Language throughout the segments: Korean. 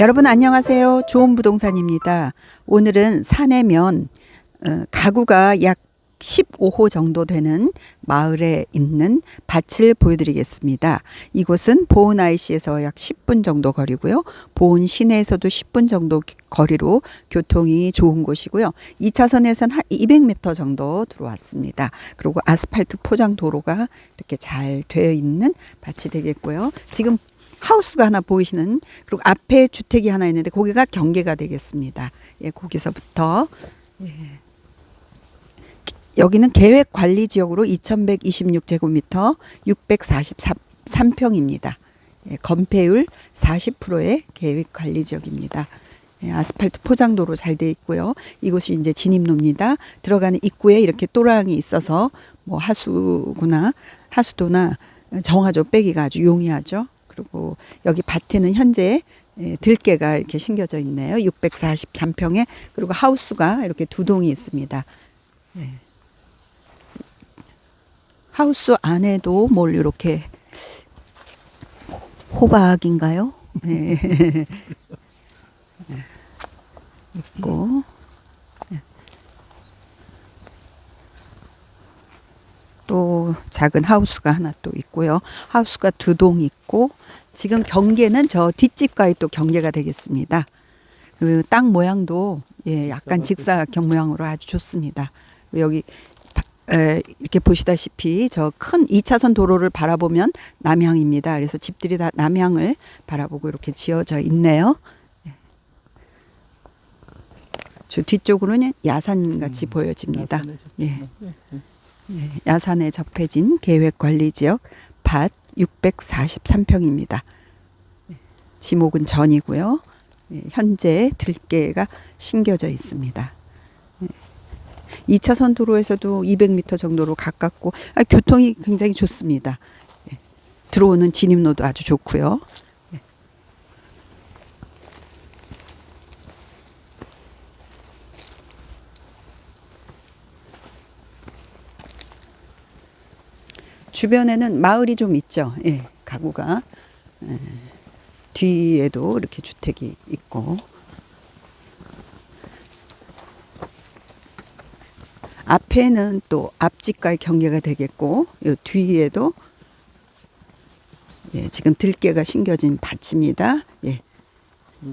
여러분 안녕하세요. 좋은 부동산입니다. 오늘은 산해면 어, 가구가 약 15호 정도 되는 마을에 있는 밭을 보여드리겠습니다. 이곳은 보은 IC에서 약 10분 정도 거리고요. 보은 시내에서도 10분 정도 기- 거리로 교통이 좋은 곳이고요. 2차선에선 한 200m 정도 들어왔습니다. 그리고 아스팔트 포장 도로가 이렇게 잘 되어 있는 밭이 되겠고요. 지금 하우스가 하나 보이시는 그리고 앞에 주택이 하나 있는데 거기가 경계가 되겠습니다. 예, 거기서부터 예. 여기는 계획 관리 지역으로 2126제곱미터 643평입니다. 예, 건폐율 40%의 계획 관리 지역입니다. 예, 아스팔트 포장도로 잘 돼 있고요. 이곳이 이제 진입로입니다. 들어가는 입구에 이렇게 또랑이 있어서 뭐 하수구나 하수도나 정화조 빼기가 아주 용이하죠. 그리고 여기 밭에는 현재 예, 들깨가 이렇게 심겨져 있네요. 643평에 그리고 하우스가 이렇게 두 동이 있습니다. 예. 하우스 안에도 뭘 이렇게 호박인가요? 네. 있고 네. 또 작은 하우스가 하나 또 있고요. 하우스가 두 동 있고 지금 경계는 저 뒷집과의 또 경계가 되겠습니다. 그 땅 모양도 예, 약간 직사각형 모양으로 아주 좋습니다. 여기 바- 에, 이렇게 보시다시피 저 큰 2차선 도로를 바라보면 남향입니다. 그래서 집들이 다 남향을 바라보고 이렇게 지어져 있네요. 예. 저 뒤쪽으로는 야산 같이 보여집니다. 예. 예, 야산에 접해진 계획관리지역 밭 643평입니다. 지목은 전이고요. 예, 현재 들깨가 심겨져 있습니다. 예. 2차선 도로에서도 200m 정도로 가깝고 아, 교통이 굉장히 좋습니다. 예, 들어오는 진입로도 아주 좋고요. 주변에는 마을이 좀 있죠. 예, 가구가. 예, 뒤에도 이렇게 주택이 있고. 앞에는 또 앞집과의 경계가 되겠고 요 뒤에도 예, 지금 들깨가 심겨진 밭입니다. 예,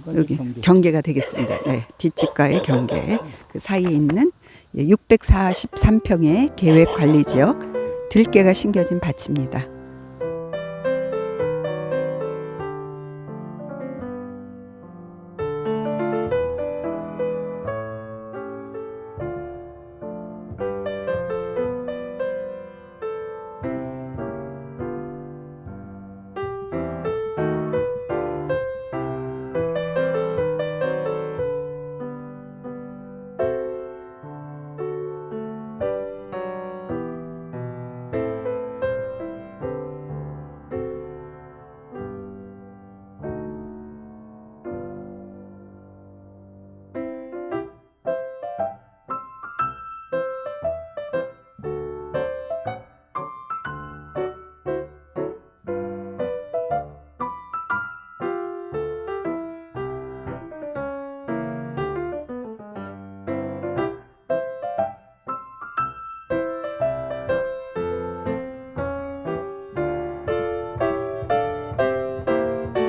여기 경계 가 되겠습니다. 네, 뒷집과의 경계. 그 사이에 있는 643평의 계획 관리 지역 들깨가 심겨진 밭입니다.